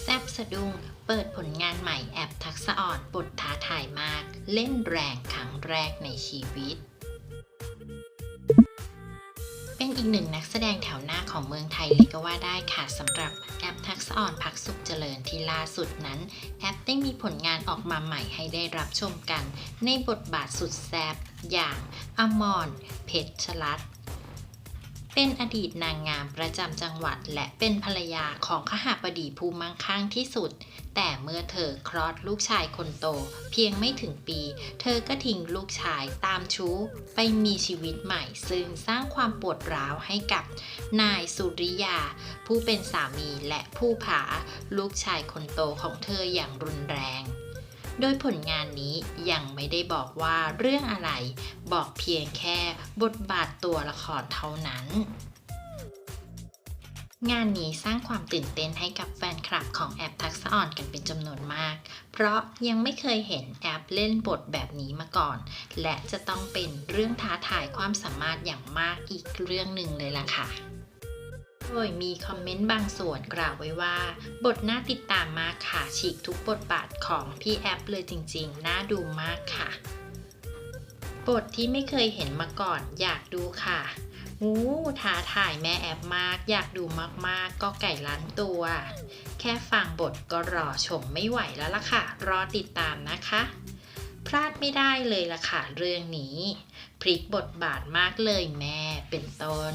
แซบสะดุ้งเปิดผลงานใหม่แอปทักษะอ่อนบทท้าทายมาก เล่นแรงครั้งแรกในชีวิต เป็นอีกหนึ่งนักแสดงแถวหน้าของเมืองไทยเลยก็ว่าได้ค่ะสำหรับแอปทักษะอ่อนพักสุขเจริญที่ล่าสุดนั้น แอปได้มีผลงานออกมาใหม่ให้ได้รับชมกัน ในบทบาทสุดแซบอย่างอมรเพชรชลัด เป็นอดีตนางงามประจำจังหวัด และเป็นภรรยาของขหบดีผู้มั่งคั่งที่สุด แต่เมื่อเธอคลอดลูกชายคนโต เพียงไม่ถึงปี เธอก็ทิ้งลูกชายตามชู้ ไปมีชีวิตใหม่ ซึ่งสร้างความปวดร้าวให้กับนายสุริยา ผู้เป็นสามีและผู้ผา ลูกชายคนโตของเธออย่างรุนแรง โดยผลงานนี้ยังไม่ได้บอกว่าเรื่องอะไร บอกเพียงแค่บทบาทตัวละครเท่านั้นงานนี้สร้างความตื่นเต้นให้กับแฟนคลับของแอปทักษะอ่อนกันเป็นจำนวนมาก เพราะยังไม่เคยเห็นแอปเล่นบทแบบนี้มาก่อน และจะต้องเป็นเรื่องท้าทายความสามารถอย่างมากอีกเรื่องหนึ่งเลยล่ะค่ะ โดยมีคอมเมนต์บางส่วนกล่าวไว้ว่า บทน่าติดตามมากค่ะ ฉีกทุกบทบาทของพี่แอปเลยจริงๆ น่าดูมากค่ะ บทที่ไม่เคยเห็นมาก่อน อยากดูค่ะอู้ท้าถ่ายแม่แอปมาก อยากดูมากๆ ก็ไก่ล้านตัว แค่ฟังบทก็รอชมไม่ไหวแล้วล่ะค่ะ รอติดตามนะคะ พลาดไม่ได้เลยล่ะค่ะเรื่องนี้ พลิกบทบาทมากเลยแม่เป็นต้น